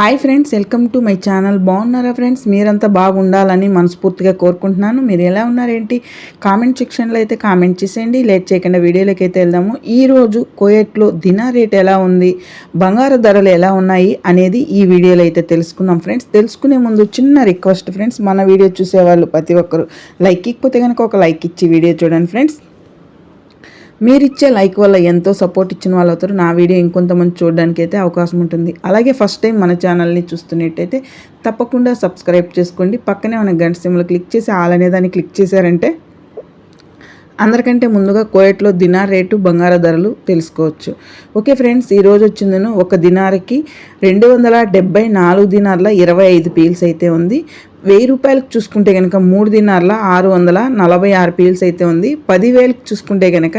Hi friends welcome to my channel. బాగున్నారా friends? మీరంతా బాగుండాలని మనస్ఫూర్తిగా కోరుకుంటున్నాను. మీరు ఎలా ఉన్నారేంటి? కామెంట్ సెక్షన్లో అయితే కామెంట్ చేసేయండి. లేట్ చేయకుండా వీడియోలోకి అయితే వెళ్దాము. ఈరోజు కోయట్లో దినా రేట్ ఎలా ఉంది? బంగారు ధరలు ఎలా ఉన్నాయి? అనేది ఈ వీడియోలో అయితే తెలుసుకుందాం ఫ్రెండ్స్. తెలుసుకునే ముందు చిన్న రిక్వెస్ట్ ఫ్రెండ్స్. మన వీడియో చూసేవాళ్ళు ప్రతి ఒక్కరు లైక్ ఇకపోతే కనుక ఒక లైక్ ఇచ్చి వీడియో చూడండి ఫ్రెండ్స్. మీరిచ్చే లైక్ వల్ల ఎంతో సపోర్ట్ ఇచ్చిన వాళ్ళు అవుతారు నా వీడియో ఇంకొంతమంది చూడడానికి అయితే అవకాశం ఉంటుంది. అలాగే ఫస్ట్ టైం మన ఛానల్ని చూస్తున్నట్టయితే తప్పకుండా సబ్స్క్రైబ్ చేసుకోండి. పక్కనే ఉన్న గంట సిమ్లో క్లిక్ చేసి ఆల్ అనే దాన్ని క్లిక్ చేశారంటే అందరికంటే ముందుగా కోయట్లో దినార్ రేటు బంగార ధరలు తెలుసుకోవచ్చు. ఓకే ఫ్రెండ్స్ ఈరోజు వచ్చిందను ఒక దినార్కి రెండు వందల డెబ్బై నాలుగు దినార్ల ఇరవై ఐదు పీల్స్ అయితే ఉంది. వెయ్యి రూపాయలకు చూసుకుంటే కనుక మూడు దినార్ల ఆరు వందల నలభై ఆరు పీల్స్ అయితే ఉంది. పదివేలకు చూసుకుంటే కనుక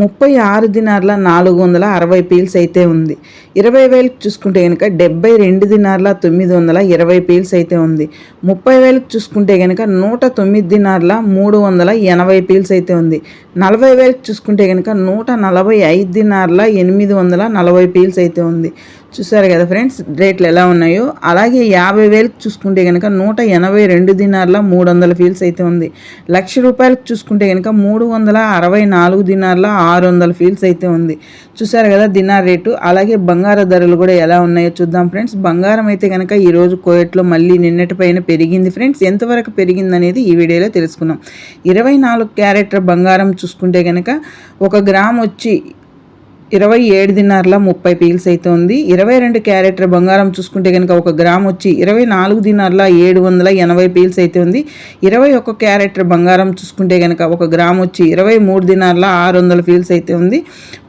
ముప్పై ఆరు దినార్ల నాలుగు వందల అరవై పీల్స్ అయితే ఉంది. ఇరవై వేలకు చూసుకుంటే కనుక డెబ్బై రెండు దినార్ల తొమ్మిది వందల ఇరవై పీల్స్ అయితే ఉంది. ముప్పై వేలకు చూసుకుంటే కనుక నూట తొమ్మిది దినార్ల మూడు వందల ఎనభై పీల్స్ అయితే ఉంది. నలభై వేలకు చూసుకుంటే కనుక నూట నలభై ఐదు దినార్ల ఎనిమిది వందల నలభై పీల్స్ అయితే ఉంది. చూసారు కదా ఫ్రెండ్స్ రేట్లు ఎలా ఉన్నాయో. అలాగే యాభై వేలకు చూసుకుంటే కనుక నూట ఎనభై రెండు దినార్ల మూడు వందల ఫీల్స్ అయితే ఉంది. లక్ష రూపాయలకు చూసుకుంటే కనుక మూడు వందల అరవై నాలుగు దినార్ల ఆరు వందల ఫీల్స్ అయితే ఉంది. చూసారు కదా దినార్ రేటు. అలాగే బంగారు ధరలు కూడా ఎలా ఉన్నాయో చూద్దాం ఫ్రెండ్స్. బంగారం అయితే కనుక ఈరోజు కోయట్లో మళ్ళీ నిన్నటి పైన పెరిగింది ఫ్రెండ్స్. ఎంతవరకు పెరిగింది అనేది ఈ వీడియోలో తెలుసుకుందాం. ఇరవై నాలుగు క్యారెక్టర్ బంగారం చూసుకుంటే కనుక ఒక గ్రామ్ వచ్చి ఇరవై ఏడు దినార్ల ముప్పై పీల్స్ అయితే ఉంది ఇరవై రెండు క్యారెటర్ బంగారం చూసుకుంటే కనుక ఒక గ్రామ్ వచ్చి ఇరవై నాలుగు దినార్ల ఏడు వందల ఎనభై పీల్స్ అయితే ఉంది ఇరవై ఒక్క క్యారెటర్ బంగారం చూసుకుంటే కనుక ఒక గ్రామ్ వచ్చి ఇరవై మూడు దినార్ల ఆరు వందల పీల్స్ అయితే ఉంది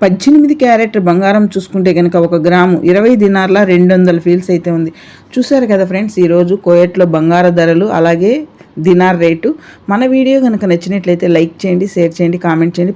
పద్దెనిమిది క్యారెటర్ బంగారం చూసుకుంటే కనుక ఒక గ్రాము ఇరవై దినార్ల రెండు వందల ఫీల్స్ అయితే ఉంది చూసారు కదా ఫ్రెండ్స్ ఈరోజు కోయట్లో బంగార ధరలు అలాగే దినార్ రేటు. మన వీడియో కనుక నచ్చినట్లయితే లైక్ చేయండి షేర్ చేయండి కామెంట్ చేయండి.